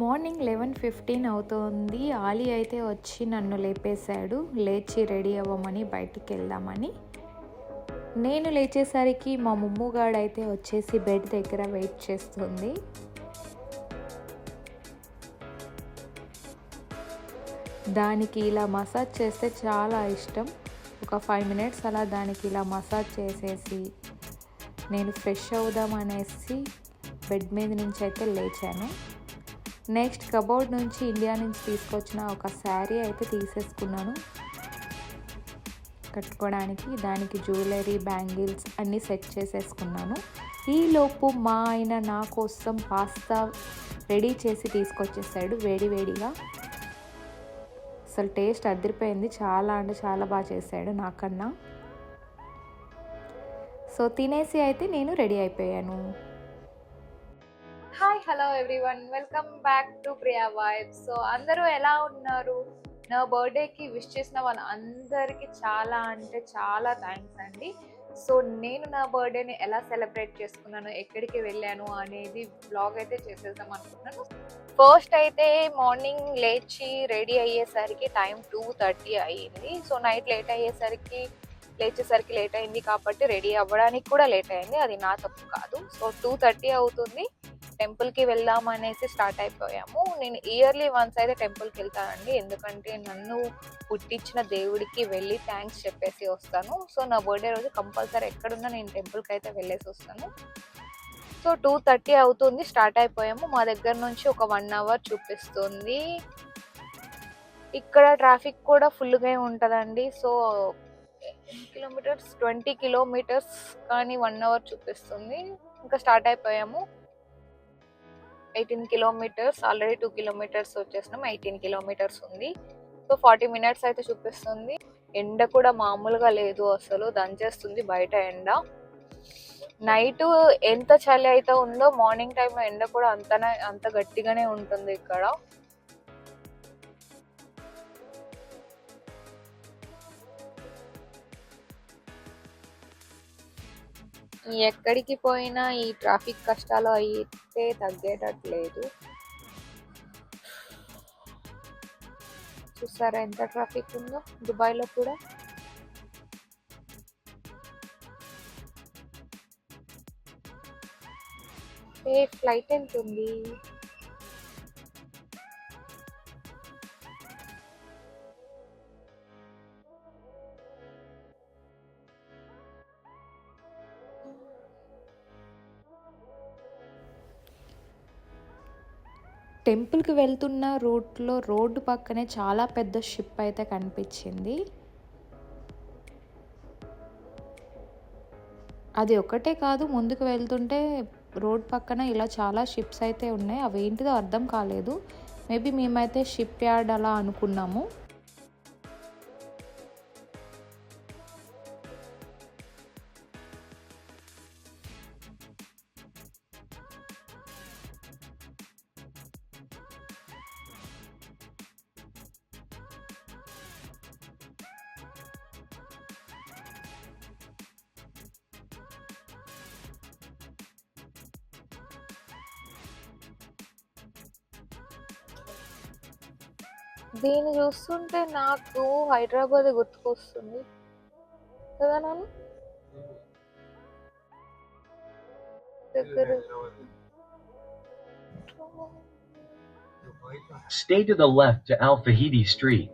Morning eleven fifteen అవుతోంది. ఆలీ అయితే వచ్చి నన్ను లేపేశాడు. లేచి రెడీ అవ్వమని బయటికి వెళ్దామని. నేను లేచేసరికి మా ముమ్ముగాడు అయితే వచ్చేసి బెడ్ దగ్గర వెయిట్ చేస్తుంది. దానికి ఇలా మసాజ్ చేస్తే చాలా ఇష్టం. ఒక ఫైవ్ మినిట్స్ అలా దానికి ఇలా మసాజ్ చేసేసి నేను ఫ్రెష్ అవుదాం అనేసి బెడ్ మీద నుంచి అయితే లేచాను. నెక్స్ట్ కబోర్డ్ నుంచి ఇండియా నుంచి తీసుకొచ్చిన ఒక శారీ అయితే తీసేసుకున్నాను. కట్టుకోవడానికి దానికి జ్యువెలరీ బ్యాంగిల్స్ అన్నీ సెట్ చేసేసుకున్నాను. ఈలోపు మా ఆయన నా కోసం పాస్తా రెడీ చేసి తీసుకొచ్చేసాడు. వేడి వేడిగా. అసలు టేస్ట్ అదిరిపోయింది. చాలా అంటే చాలా బాగా చేశాడు నాకన్నా. సో తినేసి అయితే నేను రెడీ అయిపోయాను. Hi hello everyone welcome back to Priya vibe so అందరూ ఎలా ఉన్నారు? నా బర్త్డేకి విష్ చేసిన వాళ్ళ అందరికీ చాలా అంటే చాలా థ్యాంక్స్ అండి. సో నేను నా బర్త్డేని ఎలా సెలబ్రేట్ చేసుకున్నాను ఎక్కడికి వెళ్ళాను అనేది బ్లాగ్ అయితే చేసేద్దాం అనుకున్నాను ఫస్ట్ అయితే మార్నింగ్ లేచి రెడీ అయ్యేసరికి టైం టూ థర్టీ అయ్యింది. సో నైట్ లేట్ అయ్యేసరికి లేచేసరికి లేట్ అయింది కాబట్టి రెడీ అవ్వడానికి కూడా లేట్ అయింది అది నా తప్పు కాదు. సో టూ థర్టీ అవుతుంది. టెంపుల్కి వెళ్దాం అనేసి స్టార్ట్ అయిపోయాము. నేను ఇయర్లీ వన్స్ అయితే టెంపుల్కి వెళ్తానండి. ఎందుకంటే నన్ను పుట్టించిన దేవుడికి వెళ్ళి థ్యాంక్స్ చెప్పేసి వస్తాను. సో నా బర్త్డే రోజు కంపల్సరీ ఎక్కడున్నా నేను టెంపుల్కి అయితే వెళ్ళేసి వస్తాను. సో టూ థర్టీ అవుతుంది. స్టార్ట్ అయిపోయాము. మా దగ్గర నుంచి ఒక వన్ అవర్ చూపిస్తుంది. ఇక్కడ ట్రాఫిక్ కూడా ఫుల్గా ఉంటుందండి. So kilometres? ట్వంటీ కిలోమీటర్స్ కానీ వన్ అవర్ చూపిస్తుంది. ఇంకా స్టార్ట్ అయిపోయాము. Eighteen kilometres already two kilometres వచ్చేసినాం ఎయిటీన్ కిలోమీటర్స్ ఉంది. సో ఫార్టీ మినిట్స్ అయితే చూపిస్తుంది. ఎండ కూడా మామూలుగా లేదు అసలు దంచేస్తుంది బయట ఎండ. నైట్ ఎంత చలి అయితే ఉందో మార్నింగ్ టైంలో ఎండ కూడా అంతనే అంత గట్టిగానే ఉంటుంది ఇక్కడ. ఎక్కడికి పోయినా ఈ ట్రాఫిక్ కష్టాలు అయితే తగ్గేటట్లేదు. చూసారా ఎంత ట్రాఫిక్ ఉందో? దుబాయ్లో కూడా. ఏ ఫ్లైట్ ఎంత ఉంది టెంపుల్కి వెళ్తున్న రూట్లో రోడ్డు పక్కనే చాలా పెద్ద షిప్ అయితే కనిపించింది. అది ఒకటే కాదు ముందుకు వెళ్తుంటే రోడ్ పక్కన ఇలా చాలా షిప్స్ అయితే ఉన్నాయి. అవి ఏంటిదో అర్థం కాలేదు. మేబీ మేమైతే షిప్ యార్డ్ అలా అనుకున్నాము. దీన్ని చూస్తుంటే నాకు హైదరాబాద్ గుర్తుకొస్తుంది. కదా నాన్న దగ్గర. Stay to the left to Al Fahidi Street.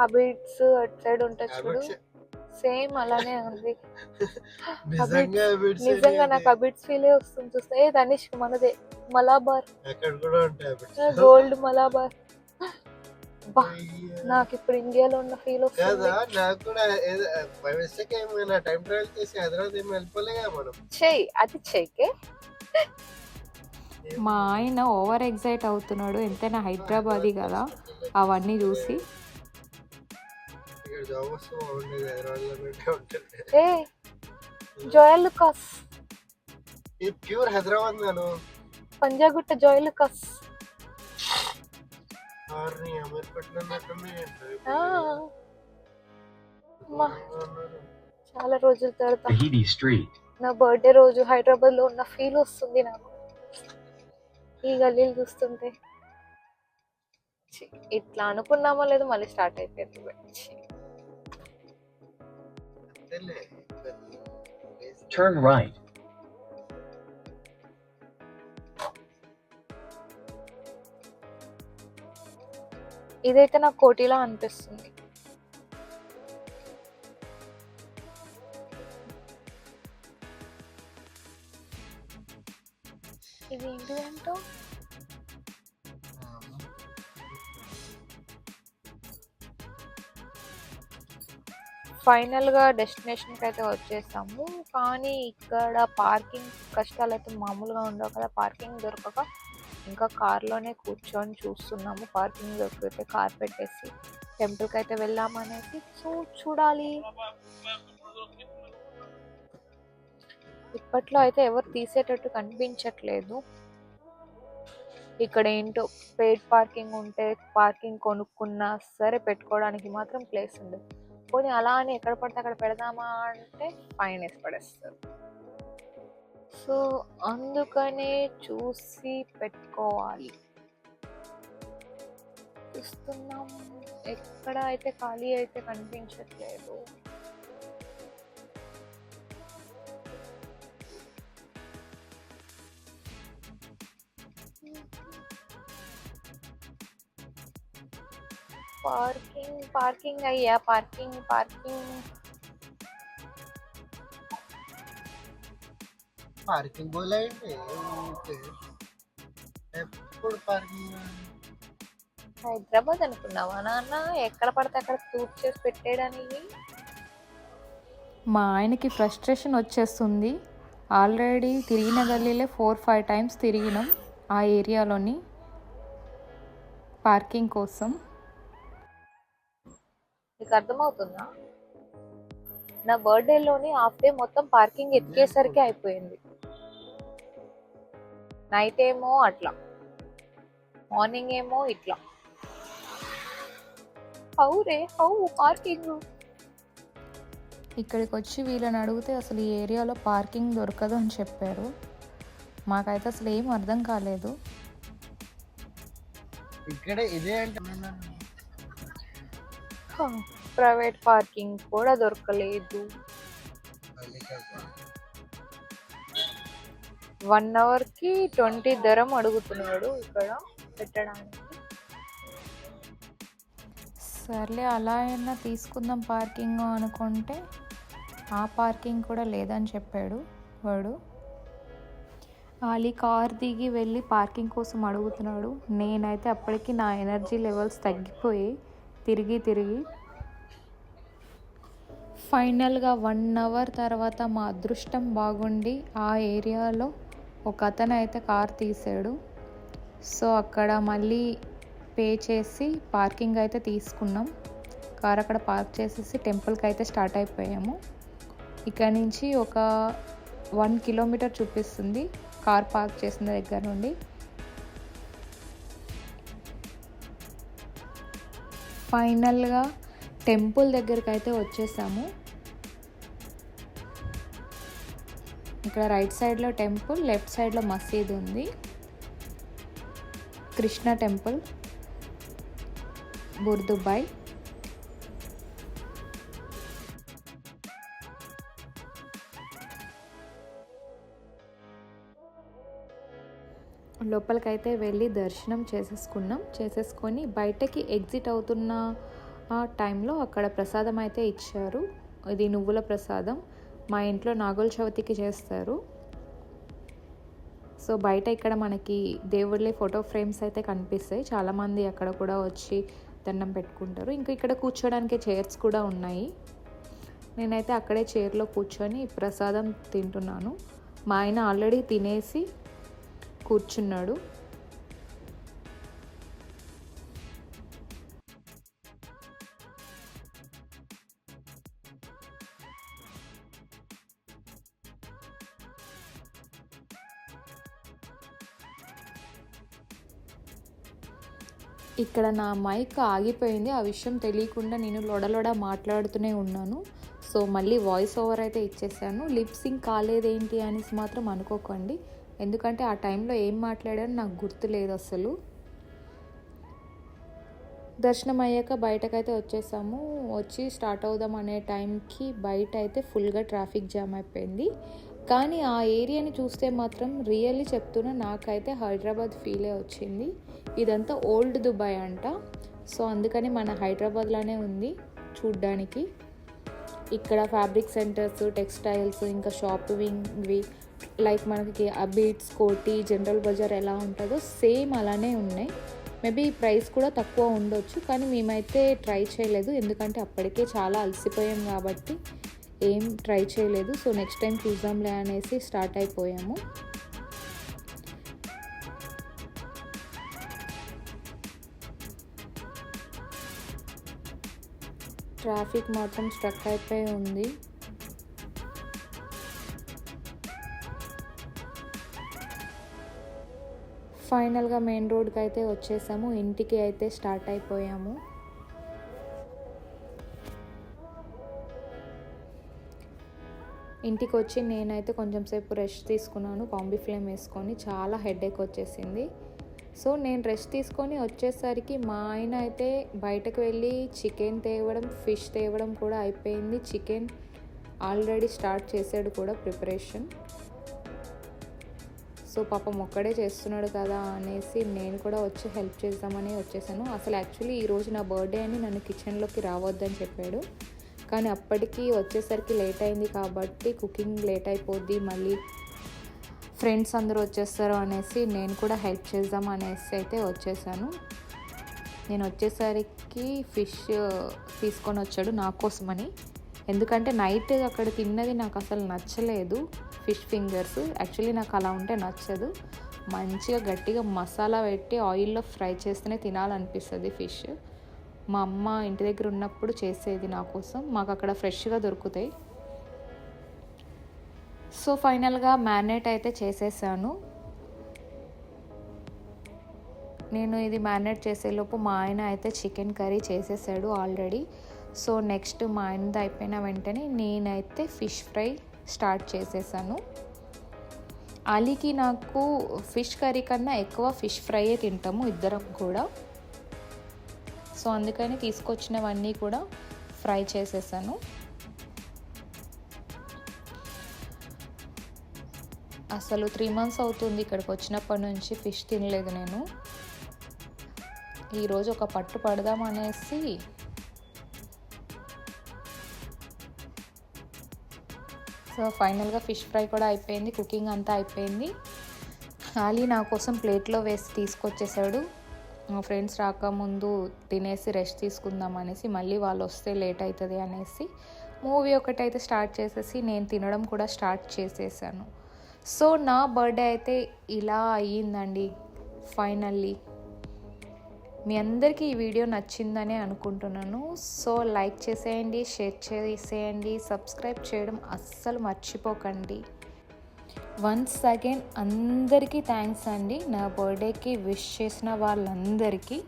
హబిట్స్ అటు సైడ్ ఉంటాయి చూడు. సేమ్ అలానే ఉంది. నిజంగా నాకు హబిట్స్ ఫీలే వస్తుంది. చూస్తే ఏ తనిష్ మనదే మలాబార్. గోల్డ్ మలాబార్. నాకు ఇప్పుడు ఇండియాలో ఉన్న ఫీల్ వస్తుంది. నాకు కూడా ఏదో బై మిస్టేక్ ఏమైనా టైం ట్రావెల్ చేసి హైదరాబాద్ ఏమి వెళ్ళిపోలేగా మనం? చెయ్యి అది చెయ్యకే మా ఆయన ఓవర్ ఎగ్జైట్ అవుతున్నాడు. ఎంతైనా హైదరాబాదీ కదా అవన్నీ చూసి. జాబ్ ఉంటుంది ఏ జోయల్ లుకాస్ ఇది ప్యూర్ హైదరాబాద్ గాను పంజాగుట్ట జోయల్ లుకాస్ ఆర్ని అమీర్పట్నం చాలా రోజుల తర్వాత. నా బర్త్డే రోజు హైదరాబాద్లో ఉన్న ఫీల్ వస్తుంది నాకు ఈ గల్లీలు చూస్తుంటే ఇట్లా అనుకున్నామో లేదో మళ్ళీ స్టార్ట్ అయిపోయింది. Turn right. ఇదైతే నాకు కోటిలా అనిపిస్తుంది ఇది ఏంటిదంటో ఫైనల్ గా డెస్టినేషన్కి అయితే వచ్చేసాము. కానీ ఇక్కడ పార్కింగ్ కష్టాలు అయితే మామూలుగా ఉండవు కదా. పార్కింగ్ దొరకక ఇంకా కార్లోనే కూర్చొని చూస్తున్నాము. పార్కింగ్ దొరికితే కార్ పెట్టేసి టెంపుల్కి అయితే వెళ్ళామనేసి సో చూడాలి. ఇప్పట్లో అయితే ఎవరు తీసేటట్టు కనిపించట్లేదు. ఇక్కడ ఏంటో పెయిడ్ పార్కింగ్ ఉంటే పార్కింగ్ కొనుక్కున్నా సరే పెట్టుకోవడానికి మాత్రం ప్లేస్ ఉండదు. పోనీ అలా అని ఎక్కడ పడితే అక్కడ పెడదామా అంటే ఫైన్ వేసి పడేస్తారు. సో అందుకనే చూసి పెట్టుకోవాలి. చూస్తున్నాం ఎక్కడ అయితే ఖాళీ అయితే కనిపించట్లేదు. పార్కింగ్ పార్కింగ్ అయ్యా పార్కింగ్ పార్కింగ్. పార్కింగ్ ఊరికే. ఎప్పుడు పార్కింగ్? హైదరాబాద్ అనుకున్నావా నాన్న? ఎక్కడ పడితే అక్కడ తూర్పు చేసి పెట్టేయడానికి. మా ఆయనకి ఫ్రస్ట్రేషన్ వచ్చేస్తుంది. ఆల్రెడీ తిరిగిన గల్లీలే ఫోర్ ఫైవ్ టైమ్స్ తిరిగినాం ఆ ఏరియాలోని పార్కింగ్ కోసం. నీకు అర్థమవుతుందా? నా బర్త్డేలోని హాఫ్ డే మొత్తం పార్కింగ్ ఎతికేసరికి అయిపోయింది. నైట్ ఏమో అట్లా. మార్నింగ్ ఏమో ఇట్లా. How ray? హౌ పార్కింగ్ ఇక్కడికి వచ్చి వీళ్ళని అడిగితే అసలు ఈ ఏరియాలో పార్కింగ్ దొరకదు అని చెప్పారు. మాకైతే అసలు ఏం అర్థం కాలేదు. ఇక్కడ ఇదే అంటే ప్రైవేట్ పార్కింగ్ కూడా దొరకలేదు. వన్ అవర్కి ట్వంటీ ధరం అడుగుతున్నాడు ఇక్కడ పెట్టడానికి. సర్లే అలా అయినా తీసుకుందాం పార్కింగ్ అనుకుంటే ఆ పార్కింగ్ కూడా లేదని చెప్పాడు వాడు. ఆలీ కార్ దిగి వెళ్ళి పార్కింగ్ కోసం అడుగుతున్నాడు. నేనైతే అప్పటికి నా ఎనర్జీ లెవెల్స్ తగ్గిపోయి తిరిగి తిరిగి. ఫైనల్గా వన్ అవర్ తర్వాత మా అదృష్టం బాగుండి ఆ ఏరియాలో ఒక అతను అయితే కార్ తీసాడు. సో అక్కడ మళ్ళీ పే చేసి పార్కింగ్ అయితే తీసుకున్నాం. కార్ అక్కడ పార్క్ చేసేసి టెంపుల్కి అయితే స్టార్ట్ అయిపోయాము. ఇక్కడ నుంచి ఒక వన్ కిలోమీటర్ చూపిస్తుంది కార్ పార్క్ చేసిన దగ్గర నుండి. ఫైనల్గా టెంపుల్ దగ్గరికి అయితే వచ్చేసాము. ఇక్కడ రైట్ సైడ్లో టెంపుల్ లెఫ్ట్ సైడ్లో మసీద్ ఉంది. Krishna temple Bur Dubai. లోపలికైతే వెళ్ళి దర్శనం చేసేసుకున్నాం. చేసేసుకొని బయటకి ఎగ్జిట్ అవుతున్న ఆ టైంలో అక్కడ ప్రసాదం అయితే ఇచ్చారు. ఇది నువ్వుల ప్రసాదం. మా ఇంట్లో నాగుల చవితికి చేస్తారు. సో బయట ఇక్కడ మనకి దేవుళ్ళ ఫోటో ఫ్రేమ్స్ అయితే కనిపిస్తాయి. చాలామంది అక్కడ కూడా వచ్చి దండం పెట్టుకుంటారు. ఇంకా ఇక్కడ కూర్చోడానికి చైర్స్ కూడా ఉన్నాయి. నేనైతే అక్కడే చైర్లో కూర్చొని ప్రసాదం తింటున్నాను. మా ఆయన ఆల్రెడీ తినేసి కూర్చున్నాడు. ఇక్కడ నా మైక్ ఆగిపోయింది. ఆ విషయం తెలియకుండా నేను లొడలొడ మాట్లాడుతూనే ఉన్నాను. సో మళ్ళీ వాయిస్ ఓవర్ అయితే ఇచ్చేసాను. లిప్సింగ్ కాలేదేంటి అనేసి మాత్రం అనుకోకండి. ఎందుకంటే ఆ టైంలో ఏం మాట్లాడాను నాకు గుర్తులేదు అసలు. దర్శనం అయ్యాక బయటకైతే వచ్చేసాము. వచ్చి స్టార్ట్ అవుదాం అనే టైంకి బయట అయితే ఫుల్గా ట్రాఫిక్ జామ్ అయిపోయింది. కానీ ఆ ఏరియాని చూస్తే మాత్రం రియల్లీ చెప్తున్నా నాకైతే హైదరాబాద్ ఫీలే వచ్చింది. ఇదంతా ఓల్డ్ దుబాయ్ అంట. సో అందుకని మన హైదరాబాద్లోనే ఉంది చూడ్డానికి. ఇక్కడ ఫ్యాబ్రిక్ సెంటర్స్ టెక్స్టైల్స్ ఇంకా షాపింగ్వి లైక్ మనకి అబీట్స్ కోటి జనరల్ బజార్ ఎలా ఉంటుందో సేమ్ అలానే ఉన్నాయి. మేబీ ప్రైస్ కూడా తక్కువ ఉండొచ్చు కానీ మేమైతే ట్రై చేయలేదు. ఎందుకంటే అప్పటికే చాలా అలసిపోయాం కాబట్టి ఏం ట్రై చేయలేదు. సో నెక్స్ట్ టైం చూద్దాంలే అనేసి స్టార్ట్ అయిపోయాము. ట్రాఫిక్ మాత్రం స్ట్రక్ అయిపోయి ఉంది. ఫైనల్గా మెయిన్ రోడ్కి అయితే వచ్చేసాము. ఇంటికి అయితే స్టార్ట్ అయిపోయాము. ఇంటికి వచ్చి నేనైతే కొంచెం సేపు రెస్ట్ తీసుకున్నాను. కాంబీ ఫ్లేమ్ వేసుకొని చాలా హెడేక్ వచ్చేసింది. సో నేను రెస్ట్ తీసుకొని వచ్చేసరికి మా ఆయన అయితే బయటకు వెళ్ళి చికెన్ తేవడం ఫిష్ తేవడం కూడా అయిపోయింది. చికెన్ ఆల్రెడీ స్టార్ట్ చేశాడు కూడా ప్రిపరేషన్. సో పాపం ఒక్కడే చేస్తున్నాడు కదా అనేసి నేను కూడా వచ్చి హెల్ప్ చేద్దామని వచ్చేసాను. అసలు యాక్చువల్లీ ఈరోజు నా బర్త్డే అని నన్ను కిచెన్లోకి రావద్దని చెప్పాడు. కానీ అప్పటికి వచ్చేసరికి లేట్ అయింది కాబట్టి కుకింగ్ లేట్ అయిపోద్ది మళ్ళీ ఫ్రెండ్స్ అందరూ వచ్చేస్తారు అనేసి నేను కూడా హెల్ప్ చేద్దాం అనేసి అయితే వచ్చేసాను. నేను వచ్చేసరికి ఫిష్ తీసుకొని వచ్చాడు నా కోసమని ఎందుకంటే నైట్ అక్కడ తిన్నది నాకు అసలు నచ్చలేదు. Fish fingers. యాక్చువల్లీ నాకు అలా ఉంటే నచ్చదు. మంచిగా గట్టిగా మసాలా పెట్టి ఆయిల్లో ఫ్రై చేస్తేనే తినాలనిపిస్తుంది ఫిష్. మా అమ్మ ఇంటి దగ్గర ఉన్నప్పుడు చేసేది నా కోసం. మాకు అక్కడ ఫ్రెష్గా దొరుకుతాయి. సో ఫైనల్గా మ్యారినేట్ అయితే చేసేసాను. నేను ఇది మ్యారినేట్ చేసేలోపు మా ఆయన అయితే చికెన్ కర్రీ చేసేసాడు ఆల్రెడీ. సో నెక్స్ట్ మా ఆయనది అయిపోయిన వెంటనే నేనైతే ఫిష్ ఫ్రై స్టార్ట్ చేసేసాను. అలీకి నాకు ఫిష్ కర్రీ కన్నా ఎక్కువ ఫిష్ ఫ్రైయే తింటాము ఇద్దరం కూడా. సో అందుకని తీసుకొచ్చినవన్నీ కూడా ఫ్రై చేసేసాను. అసలు త్రీ మంత్స్ అవుతుంది ఇక్కడికి వచ్చినప్పటి నుంచి ఫిష్ తినలేదు నేను. ఈరోజు ఒక పట్టు పడదాం అనేసి సో ఫైనల్గా ఫిష్ ఫ్రై కూడా అయిపోయింది కుకింగ్ అంతా అయిపోయింది. ఖాళీ నా కోసం ప్లేట్లో వేసి తీసుకొచ్చేసాడు. మా ఫ్రెండ్స్ రాకముందు తినేసి రెస్ట్ తీసుకుందాం అనేసి మళ్ళీ వాళ్ళు వస్తే లేట్ అవుతుంది అనేసి మూవీ ఒకటి అయితే స్టార్ట్ చేసేసి నేను తినడం కూడా స్టార్ట్ చేసేసాను. సో నా బర్త్డే అయితే ఇలా అయ్యిందండి ఫైనల్లీ. మీ అందరికీ ఈ వీడియో నచ్చిందని అనుకుంటున్నాను. సో లైక్ చేసేయండి షేర్ చేసేయండి సబ్స్క్రైబ్ చేయడం అస్సలు మర్చిపోకండి. వన్స్ అగైన్ అందరికీ థ్యాంక్స్ అండి. నా బర్త్డేకి విష్ చేసిన వాళ్ళందరికీ.